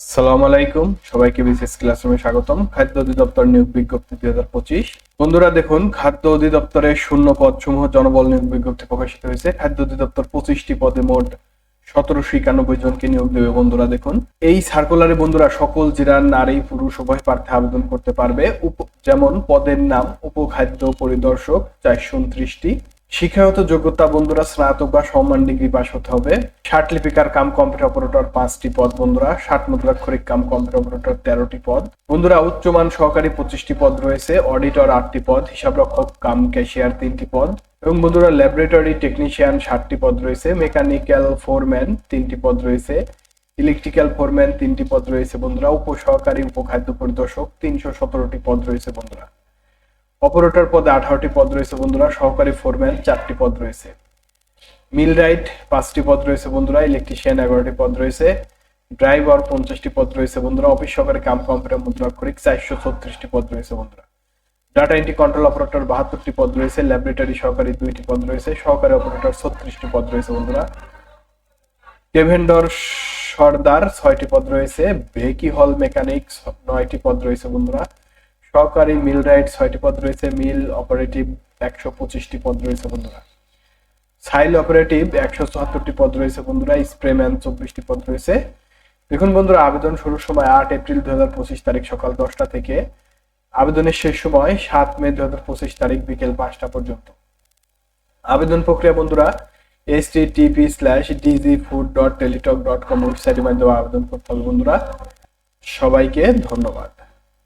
আসসালামু আলাইকুম, সবাইকে বিশেষ ক্লাসরুমে স্বাগতম। খাদ্য অধিদপ্তর নিয়োগ বিজ্ঞপ্তি দুই হাজার পঁচিশ। বন্ধুরা, দেখুন, খাদ্য অধিদপ্তরের শূন্য পদ সমূহ জনবল নিয়োগ বিজ্ঞপ্তি প্রকাশিত হয়েছে। খাদ্য অধিদপ্তর পঁচিশটি পদে মোট সতেরোশো একানব্বই জনকে নিয়োগ দেবে বন্ধুরা, দেখুন। এই সার্কুলারে বন্ধুরা, সকল জেলার নারী, পুরুষ, উভয় প্রার্থী আবেদন করতে পারবে। যেমন, পদের নাম উপখাদ্য পরিদর্শক চারশো উনত্রিশটি। শিক্ষাগত যোগ্যতা, বন্ধুরা, স্নাতক বা সম্মান ডিগ্রি পাস হতে হবে। ষাট লিপিকার কাম কম্পিউটার অপারেটর পাঁচটি পদ, বন্ধুরা। ষাট মুদ্রাক্ষরিক কাম কম্পিউটার অপারেটর তেরোটি পদ। বন্ধুরা, উচ্চমান সহকারী পঁচিশটি পদ রয়েছে। অডিটর আটটি পদ, হিসাবরক্ষক, কাম ক্যাশিয়ার তিনটি পদ। এবং বন্ধুরা, ল্যাবরেটরি টেকনিশিয়ান ষাটটি পদ রয়েছে। মেকানিক্যাল ফোরম্যান তিনটি পদ রয়েছে। ইলেকট্রিক্যাল ফোরম্যান তিনটি পদ রয়েছে, বন্ধুরা। উপসহকারী, উপখাদ্য পরিদর্শক তিনশো সতেরোটি পদ রয়েছে, বন্ধুরা। অপারেটর পদে আঠারোটি পদ রয়েছে বন্ধুরা, সহকারী ফোরম্যান চারটি পদ রয়েছে। মিল রাইট পাঁচটি পদ রয়েছে বন্ধুরা, ইলেকট্রিশিয়ান এগারোটি পদ রয়েছে, ড্রাইভার পঞ্চাশটি পদ রয়েছে বন্ধুরা, অফিস সহকারী কাম কম্পিউটার মুদ্রাক্ষরিক চারশো ছত্রিশটি পদ রয়েছে বন্ধুরা। ডাটা এন্ট্রি কন্ট্রোল অপারেটর বাহাত্তরটি পদ রয়েছে, ল্যাবরেটরি সহকারী দুইটি পদ রয়েছে, সহকারী অপারেটর ছত্রিশটি পদ রয়েছে বন্ধুরা। টেভেন্ডর সর্দার ছয়টি পদ রয়েছে ভেকি হল মেকানিক নয়টি পদ রয়েছে বন্ধুরা। সহকারী মিল রাইট ছয়টি পদ রয়েছে, মিল অপারেটিভ একশো পঁচিশটি পদ রয়েছে বন্ধুরা। সাইল অপারেটিভ একশো চুয়াত্তরটি পদ রয়েছে বন্ধুরা স্প্রেম্যান চব্বিশটি পদ রয়েছে। দেখুন বন্ধুরা, আবেদন শুরুর সময় আট এপ্রিল দু হাজার পঁচিশ তারিখ সকাল দশটা থেকে। আবেদনের শেষ সময় সাত মে দু হাজার পঁচিশ তারিখ বিকেল পাঁচটা পর্যন্ত। আবেদন প্রক্রিয়া বন্ধুরা S T P slash D G food dot Teletalk dot com ওয়েবসাইটের মাধ্যমে আবেদন করতে হবে বন্ধুরা। সবাইকে ধন্যবাদ।